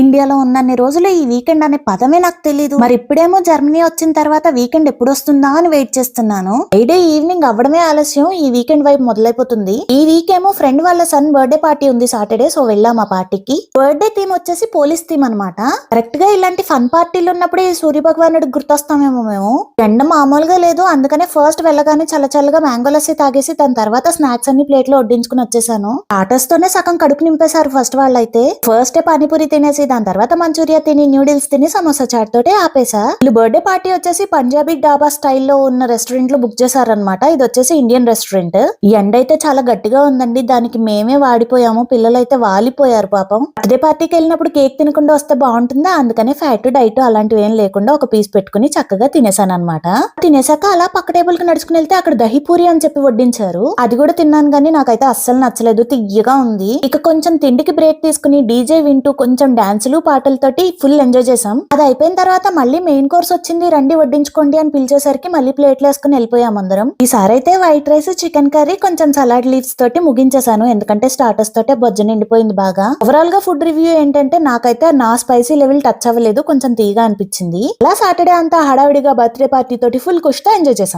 ఇండియాలో ఉన్నన్ని రోజులు ఈ వీకెండ్ అనే పదమే నాకు తెలియదు మరి ఇప్పుడేమో జర్మనీ వచ్చిన తర్వాత వీకెండ్ ఎప్పుడు వస్తుందా అని వెయిట్ చేస్తున్నాను. ఫ్రైడే ఈవినింగ్ అవ్వడమే ఆలస్యం. ఈ వీకెండ్ వైపు మొదలైపోతుంది. ఈ వీక్ ఏమో ఫ్రెండ్ వాళ్ళ సన్ బర్త్డే పార్టీ ఉంది సాటర్డే సో వెళ్ళాం ఆ పార్టీకి. బర్త్డే థీమ్ వచ్చేసి పోలీస్ థీమ్ అన్నమాట. కరెక్ట్గా ఇలాంటి ఫన్ పార్టీలు ఉన్నప్పుడు ఈ సూర్య భగవానుడికి గుర్తొస్తామేమో మేము. ఎండ మామూలుగా లేదు. అందుకనే ఫస్ట్ వెళ్ళగానే చల్ల చల్లగా మ్యాంగో లస్సీ తాగేసి దాని తర్వాత స్నాక్స్ అన్ని ప్లేట్లో వడ్డించుకుని వచ్చేసాను. ఆటోస్ తోనే సగం కడుపు నింపేశారు ఫస్ట్ వాళ్ళైతే. ఫస్ట్ పానీపూరి తినేసి దాని తర్వాత మంచూరియా తిని న్యూడిల్స్ తిని సమోసా చాట్ తోటి ఆపేసా వీళ్ళు బర్త్డే పార్టీ వచ్చేసి పంజాబీ డాబా స్టైల్లో ఉన్న రెస్టారెంట్లో బుక్ చేశారనమాట ఇది వచ్చేసి ఇండియన్ రెస్టారెంట్ ఎండ అయితే చాలా గట్టిగా ఉందండి. దానికి మేమే వాడిపోయాము. పిల్లలు అయితే వాలిపోయారు పాపం. బర్త్డే పార్టీకి వెళ్ళినప్పుడు కేక్ తినకుండా వస్తే బాగుంటుందా? అందుకనే ఫ్యాట్ డైట్ అలాంటివి ఏం లేకుండా ఒక పీస్ పెట్టుకుని చక్కగా తినేసాను అనమాట తినేసాక అలా పక్క టేబుల్కి నడుచుకుని వెళ్తే అక్కడ దహిపూరి అని చెప్పి వడ్డించారు. అది కూడా తిన్నాను కానీ నాకైతే అస్సలు నచ్చలేదు. తియ్యగా ఉంది. ఇక కొంచెం తిండికి బ్రేక్ తీసుకుని డీజే వింటూ కొంచెం డాన్స్ డాన్సులు పాటలతోటి ఫుల్ ఎంజాయ్ చేసాం అది అయిపోయిన తర్వాత మళ్ళీ మెయిన్ కోర్స్ వచ్చింది రండి వడ్డించుకోండి అని పిలిచేసరికి మళ్ళీ ప్లేట్లు వేసుకుని వెళ్ళిపోయాం అందరం. ఈసారి అయితే వైట్ రైస్ చికెన్ కర్రీ కొంచెం సలాడ్ లీవ్స్ తోటి ముగించేసాను ఎందుకంటే స్టార్టర్స్ తోటే బొజ్జ నిండిపోయింది బాగా. ఓవరాల్గా ఫుడ్ రివ్యూ ఏంటంటే నాకైతే నా స్పైసీ లెవెల్ టచ్ అవ్వలేదు కొంచెం తీగా అనిపించింది. అలా సాటర్డే అంతా హడావిడిగా బర్త్డే పార్టీ తోటి ఫుల్ కుష్తో ఎంజాయ్ చేసాం